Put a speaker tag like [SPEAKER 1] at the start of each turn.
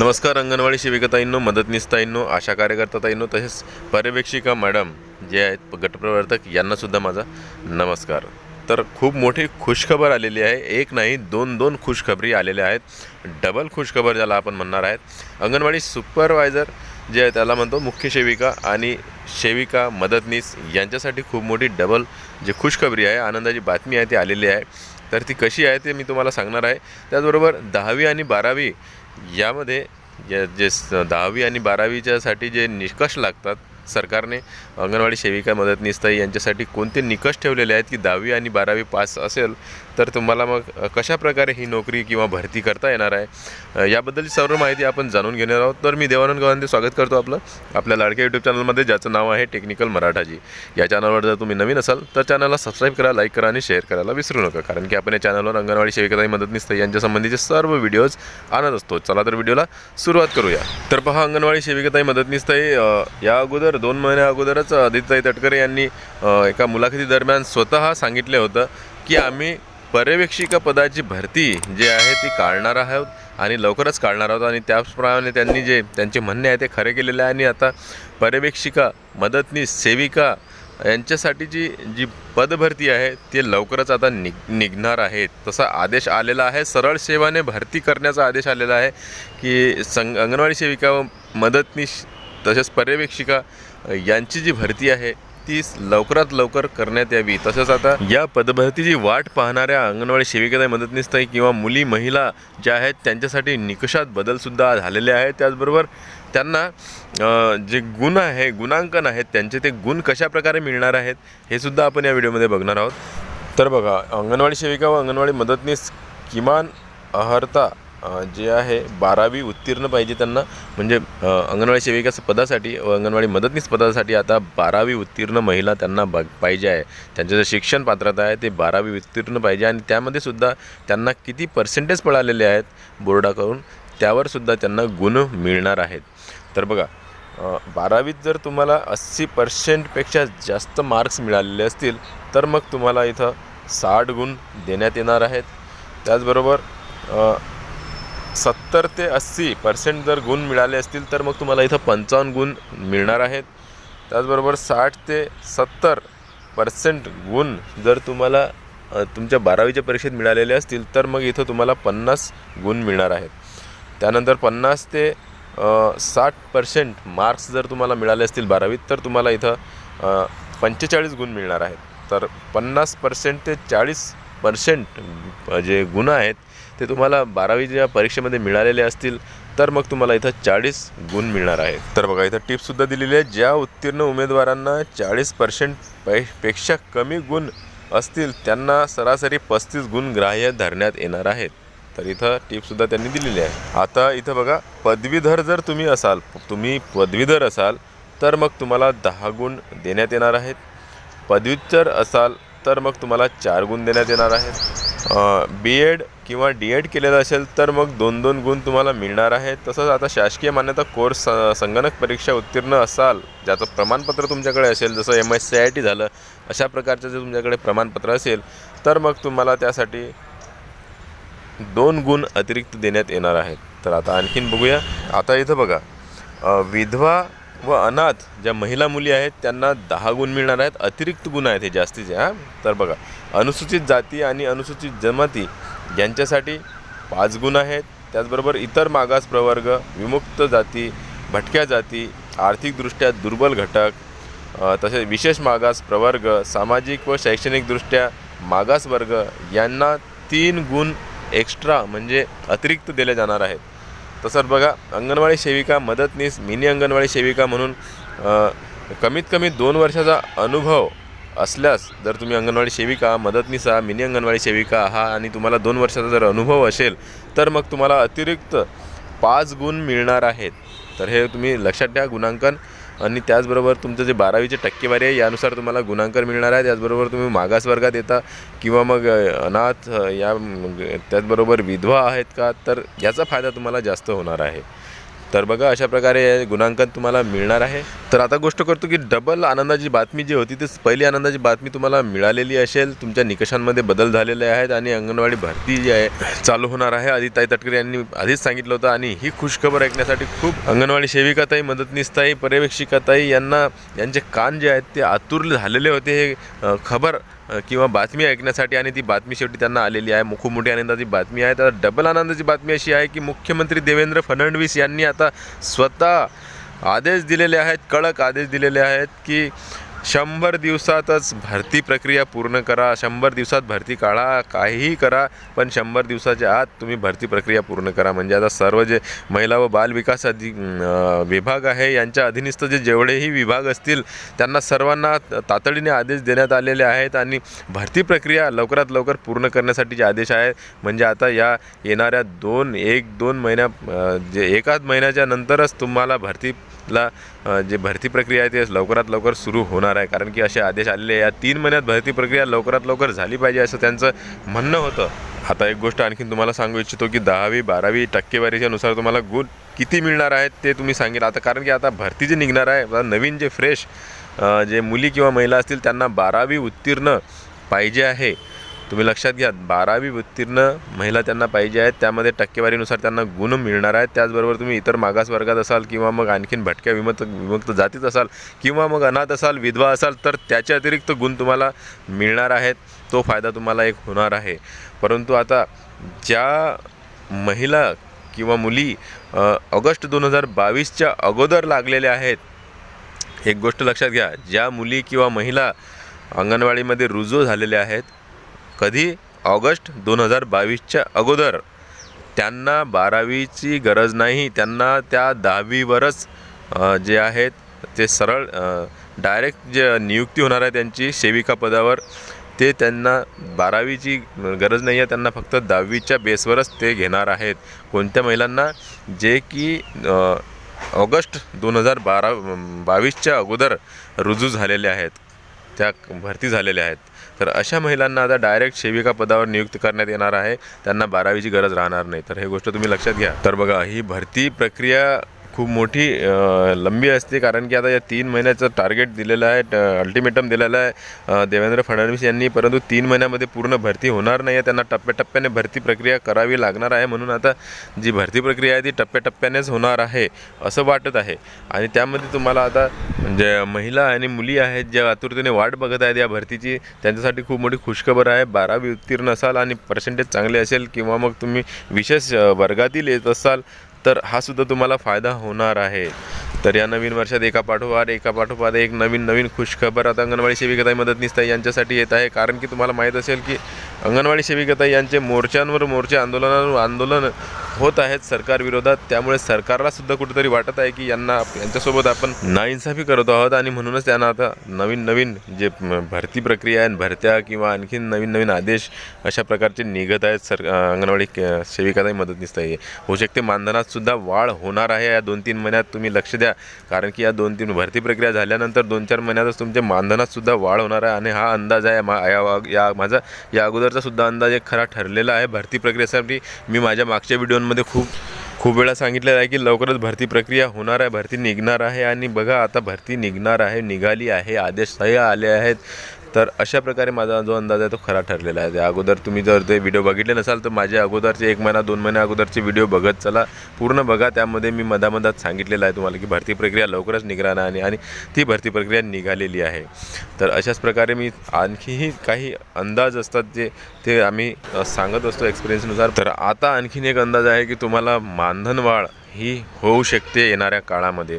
[SPEAKER 1] नमस्कार अंगणवाडी सेविकाताईंनो मदतनीसताईंनो आशा कार्यकर्ताताईंनो तसेच पर्यवेक्षिका मॅडम जे आहेत गटप्रवर्तक यांनासुद्धा माझा नमस्कार. तर खूप मोठी खुशखबर आलेली आहे. एक नाही दोन दोन खुशखबरी आलेल्या आहेत. डबल खुशखबर ज्याला आपण म्हणणार आहेत. अंगणवाडी सुपरवायझर जे आहे त्याला म्हणतो मुख्य सेविका आणि सेविका मदतनीस यांच्यासाठी खूप मोठी डबल जे खुशखबरी आहे आनंदाची बातमी आहे ती आलेली आहे. तर ती कशी आहे ते मी तुम्हाला सांगणार आहे. त्याचबरोबर दहावी आणि बारावी यामध्ये या जे स- दहावी आणि बारावीच्यासाठी जे निकष लागतात सरकारने अंगणवाडी सेविका मदतनीसताई यांच्यासाठी कोणते निकष ठेवलेले आहेत की दहावी आणि बारावी पास असेल तर तुम्हाला मग कशाप्रकारे कशा प्रकारे ही नोकरी किंवा भरती करता येणार आहे? याबद्दलची सर्व माहिती आपण जाणून घेणार आहोत. तर मी देवानंद गवांदे स्वागत करतो आपलं. आपल्या लाडक्या यूट्यूब चॅनलमध्ये ज्याचं नाव आहे टेक्निकल मराठाजी. या चॅनलवर जर तुम्ही नवीन असाल तर चॅनलला सबस्क्राईब करा लाईक करा आणि शेअर करायला विसरू नका. कारण की आपण या चॅनलवर अंगणवाडी सेविकाताई मदतनीस यांच्या संबंधीचे सर्व व्हिडिओज आणत असतो. चला तर व्हिडिओला सुरुवात करूया. तर पहा अंगणवाडी सेविकाताई मदतनीसताई अ, या अगोदर दोन महिन्या अगोदरच आदित्यताई तटकरे यांनी एका मुलाखती दरम्यान स्वतः सांगितले होतं की आम्ही पर्यवेक्षिका पदाची भरती जी आहे ती काढणार आहोत आणि लवकरच काढणार आहोत. आणि त्याचप्रमाणे त्यांनी जे त्यांचे म्हणणे आहे ते खरे केलेले आहे. आणि आता पर्यवेक्षिका मदतनीस सेविका यांच्यासाठीची जी पदभरती आहे ती लवकरच आता निग निघणार आहेत तसा आदेश आलेला आहे. सरळ सेवाने भरती करण्याचा आदेश आलेला आहे की संग अंगणवाडी सेविका व मदतनीस तसेच पर्यवेक्षिका यांची जी भरती आहे ती लवकरात लवकर करण्यात यावी. तसंच आता या पदभरतीची वाट पाहणाऱ्या अंगणवाडी सेविका मदतनीसताई किंवा मुली महिला ज्या आहेत त्यांच्यासाठी निकषात बदलसुद्धा झालेले आहेत. त्याचबरोबर त्यांना जे गुण आहे गुणांकन आहेत त्यांचे ते गुण कशाप्रकारे मिळणार आहेत हे सुद्धा आपण या व्हिडिओमध्ये बघणार आहोत. तर बघा अंगणवाडी सेविका व अंगणवाडी मदतनीस किमान अहर्ता जे आहे बारावी उत्तीर्ण पाहिजे त्यांना. म्हणजे अंगणवाडी सेविका पदासाठी व अंगणवाडी मदतनीस पदासाठी आता बारावी उत्तीर्ण महिला त्यांना बघ पाहिजे आहे. त्यांचं जे शिक्षण पात्रता आहे ते बारावी उत्तीर्ण पाहिजे. आणि त्यामध्ये सुद्धा त्यांना किती पर्सेंटेज पळालेले आहेत बोर्डाकडून त्यावर सुद्धा त्यांना गुण मिळणार आहेत. तर बघा बारावीत जर तुम्हाला अस्सी पर्सेंटपेक्षा जास्त मार्क्स मिळालेले असतील तर मग तुम्हाला इथं साठ गुण देण्यात येणार आहेत. त्याचबरोबर सत्तर ते अस्सी पर्सेंट जर गुण मिळाले असतील तर मग तुम्हाला इथं पंचावन्न गुण मिळणार आहेत. त्याचबरोबर साठ ते सत्तर पर्सेंट गुण जर तुम्हाला तुमच्या बारावीच्या परीक्षेत मिळालेले असतील तर मग इथं तुम्हाला पन्नास गुण मिळणार आहेत. त्यानंतर पन्नास ते साठ पर्सेंट मार्क्स जर तुम्हाला मिळाले असतील बारावीत तर तुम्हाला इथं पंचेचाळीस गुण मिळणार आहेत. तर पन्नास पर्सेंट ते चाळीस पर्सेंट जे गुण आहेत ते तुम्हाला बारावीच्या परीक्षेमध्ये मिळालेले असतील तर मग तुम्हाला इथं चाळीस गुण मिळणार आहेत. तर बघा इथं टिप्ससुद्धा दिलेली आहे ज्या उत्तीर्ण उमेदवारांना चाळीस पर्सेंट पै पेक्षा कमी गुण असतील त्यांना सरासरी पस्तीस गुण ग्राह्य धरण्यात येणार आहेत. तर इथं टिपसुद्धा त्यांनी दिलेली आहे आता इथं बघा पदवीधर जर तुम्ही असाल तुम्ही पदवीधर असाल तर मग तुम्हाला दहा गुण देण्यात येणार आहेत. पदव्युत्तर असाल तर मग तुम्हाला चार गुण देण्यात येणार आहेत. बी एड किंवा डी एड केलेलं असेल तर मग दोन दोन गुण तुम्हाला मिळणार आहेत. तसंच आता शासकीय मान्यता कोर्स संगणक परीक्षा उत्तीर्ण असाल ज्याचं प्रमाणपत्र तुमच्याकडे असेल जसं M S C I T झालं अशा प्रकारचं जर तुमच्याकडे प्रमाणपत्र असेल तर मग तुम्हाला त्यासाठी दोन गुण अतिरिक्त देण्यात येणार आहेत. तर आता आणखीन बघूया. आता इथं बघा. विधवा व अनाथ ज्या महिला मुली आहेत त्यांना दहा गुण मिळणार आहेत. अतिरिक्त गुण आहेत हे जास्तीचे हां? तर बघा अनुसूचित जाती आणि अनुसूचित जमाती यांच्यासाठी पाच गुण आहेत. त्याचबरोबर इतर मागास प्रवर्ग विमुक्त जाती भटक्या जाती आर्थिकदृष्ट्या दुर्बल घटक तसेच विशेष मागास प्रवर्ग सामाजिक व शैक्षणिकदृष्ट्या मागास वर्ग यांना तीन गुण एक्स्ट्रा म्हणजे अतिरिक्त दिले जाणार आहेत. तसंच बघा अंगणवाडी सेविका मदतनीस मिनी अंगणवाडी सेविका म्हणून कमीत कमी दोन वर्षाचा अनुभव असल्यास जर तुम्ही अंगणवाडी सेविका मदतनीस आहात मिनी अंगणवाडी सेविका आहात आणि तुम्हाला दोन वर्षाचा जर अनुभव असेल तर मग तुम्हाला अतिरिक्त पाच गुण मिळणार आहेत. तर हे तुम्ही लक्षात ठेवा गुणांकन. आणि त्याचबरोबर तुमचं जे बारावीची टक्केवारी आहे यानुसार तुम्हाला गुणांकन मिळणार आहे. त्याचबरोबर तुम्ही मागास वर्गात येता किंवा मग अनाथ या त्याचबरोबर विधवा आहेत का? तर याचा फायदा तुम्हाला जास्त होणार आहे. तर बघा अशा प्रकारे गुणांकन तुम्हाला मिळणार आहे. तर आता गोष्ट करतो की डबल आनंदाची बातमी जी होती ती पहिली आनंदाची बातमी तुम्हाला मिळालेली असेल. तुमच्या निकषांमध्ये बदल झालेले आहेत आणि अंगणवाडी भरती जी आहे चालू होणार आहे. आदिताई तटकरे यांनी आधीच सांगितलं होतं आणि ही खुशखबर ऐकण्यासाठी खूप अंगणवाडी सेविकाताई मदतनीसताई पर्यवेक्षिकाताई यांना यांचे कान जे आहेत ते आतुर झालेले होते. हे खबर किंवा बातमी ऐकण्यासाठी आणि ती बातमी शेवटी त्यांना आलेली आहे. खूप मोठी आनंदाची बातमी आहे तर डबल आनंदाची बातमी अशी आहे की मुख्यमंत्री देवेंद्र फडणवीस यांनी आता स्वतः आदेश दिलेले आहेत कडक आदेश दिलेले आहेत की शंभर दिवसातच भरती प्रक्रिया पूर्ण करा. शंभर दिवसात भरती काढा काहीही करा पण शंभर दिवसाच्या आत तुम्ही भरती प्रक्रिया पूर्ण करा. म्हणजे आता सर्व जे महिला व बाल विकास अधि विभाग आहे यांच्या अधीनस्थ जे जेवढेही विभाग असतील त्यांना सर्वांना तातडीने आदेश देण्यात आलेले आहेत आणि भरती प्रक्रिया लवकरात लवकर पूर्ण करण्यासाठीचे आदेश आहेत म्हणजे आता या येणाऱ्या दोन एक दोन महिन्या जे एकाच महिन्याच्या नंतरच तुम्हाला भरती अं, जे भरती प्रक्रिया आहे ते लवकरात लवकर सुरू होणार आहे. कारण की असे आदेश आलेले या तीन महिन्यात भरती प्रक्रिया लवकरात लवकर झाली पाहिजे असं त्यांचं म्हणणं होतं. आता एक गोष्ट आणखीन तुम्हाला सांगू इच्छितो की दहावी बारावी टक्केवारीच्या नुसार तुम्हाला गुण किती मिळणार आहेत ते तुम्ही सांगेल आता कारण की आता भरती जे निघणार आहे नवीन जे फ्रेश जे मुली किंवा महिला असतील त्यांना बारावी उत्तीर्ण पाहिजे आहे. तुम्ही लक्षात घ्या बारावी उत्तीर्ण महिला त्यांना पाहिजे आहेत त्यामध्ये टक्केवारीनुसार त्यांना गुण मिळणार आहेत. त्याचबरोबर तुम्ही इतर मागास वर्गात असाल किंवा मग आणखीन भटक्या विमुक्त विमुक्त जातीत असाल किंवा मग अनाथ असाल विधवा असाल तर त्याच्या अतिरिक्त गुण तुम्हाला मिळणार आहेत. तो फायदा तुम्हाला एक होणार आहे. परंतु आता ज्या महिला किंवा मुली ऑगस्ट दोन हजार बावीसच्या अगोदर लागलेल्या आहेत एक गोष्ट लक्षात घ्या ज्या मुली किंवा महिला अंगणवाडीमध्ये रुजू झालेल्या आहेत कधी? ऑगस्ट दोन हजार बावीसच्या अगोदर. त्यांना बारावीची गरज नाही. त्यांना त्या दहावीवरच जे आहेत ते सरळ डायरेक्ट जे नियुक्ती होणार आहे त्यांची सेविका पदावर ते त्यांना बारावीची गरज नाही आहे. त्यांना फक्त दहावीच्या बेसवरच ते घेणार आहेत. कोणत्या महिलांना? जे की ऑगस्ट दोन हजार बारा बावीसच्या अगोदर रुजू झालेले आहेत. त्या भरती झालेल्या आहेत. तर अशा महिलांना आता डायरेक्ट सेविका पदावर नियुक्त करण्यात येणार आहे. त्यांना बारावीची गरज राहणार नाही. तर हे गोष्ट तुम्ही लक्षात घ्या. तर बघा ही भरती प्रक्रिया खूप मोठी लंबी असते. कारण की आता या तीन महिन्याचं टार्गेट दिलेलं आहे अल्टिमेटम दिलेलं आहे. देवेंद्र फडणवीस यांनी परंतु तीन महिन्यामध्ये पूर्ण भरती होणार नाही आहे त्यांना टप्प्याटप्प्याने भरती प्रक्रिया करावी लागणार आहे. म्हणून आता जी भरती प्रक्रिया आहे ती टप्प्याटप्प्यानेच होणार आहे असं वाटत आहे. आणि त्यामध्ये तुम्हाला आता जे महिला आणि मुली आहेत ज्या आतुरतेने वाट बघत आहेत या भरतीची त्यांच्यासाठी खूप मोठी खुशखबर आहे. बारावी उत्तीर्ण असाल आणि पर्सेंटेज चांगले असेल किंवा मग तुम्ही विशेष वर्गातील येत असाल तर हा सुद्धा तुम्हाला फायदा होणार आहे. तर या नवीन वर्षात एका पाठोपाठ एका पाठोपाठ एक नवीन नवीन खुशखबर. आता अंगणवाडी सेविकाताई मदतनीसताई यांच्यासाठी येत आहे. कारण की तुम्हाला माहीत असेल की अंगणवाडी सेविकाताई यांचे मोर्चांवर मोर्चे आंदोलनावर आंदोलन होत आहेत सरकारविरोधात त्यामुळे सरकारला सुद्धा कुठेतरी वाटत आहे की यांना यांच्यासोबत आपण नाइन्साफी करत आहोत. आणि म्हणूनच त्यांना आता नवीन नवीन जे भरती प्रक्रिया आहे भरत्या किंवा आणखीन नवीन नवीन आदेश अशा प्रकारचे निघत आहेत. सर अं, अंगणवाडी मदत दिसत आहे. होऊ शकते मानधनात सुद्धा वाढ होणार आहे. या दोन तीन महिन्यात तुम्ही लक्ष द्या. कारण की या दोन तीन भरती प्रक्रिया झाल्यानंतर दोन चार महिन्यातच तुमच्या मानधनात सुद्धा वाढ होणार आहे. आणि हा अंदाज आहे मा या या माझा या अगोदरचा सुद्धा अंदाज एक खरा ठरलेला आहे. भरती प्रक्रियेसाठी मी माझ्या मागच्या व्हिडिओमध्ये खूप खूप वेळा सांगितलेलं आहे की लवकरच भरती प्रक्रिया होणार आहे भरती निघणार आहे आणि बघा आता भरती निघणार आहे निघाली आहे आदेश सह आले आहेत. तर अशा प्रकारे माझा जो अंदाज आहे तो खरा ठरलेला आहे. त्या अगोदर तुम्ही जर ते व्हिडिओ बघितले नसाल तर माझ्या अगोदरचे एक महिना दोन महिन्या अगोदरचे व्हिडिओ बघत चला. पूर्ण बघा. त्यामध्ये मी मधामधात सांगितलेलं आहे तुम्हाला की भरती प्रक्रिया लवकरच निघणार आणि आणि ती भरती प्रक्रिया निघालेली आहे. तर अशाच प्रकारे मी आणखीही काही अंदाज असतात जे ते आम्ही सांगत असतो एक्सपिरियन्सनुसार तर आता आणखीन एक अंदाज आहे की तुम्हाला मानधनवाढ ही होऊ शकते येणाऱ्या काळामध्ये.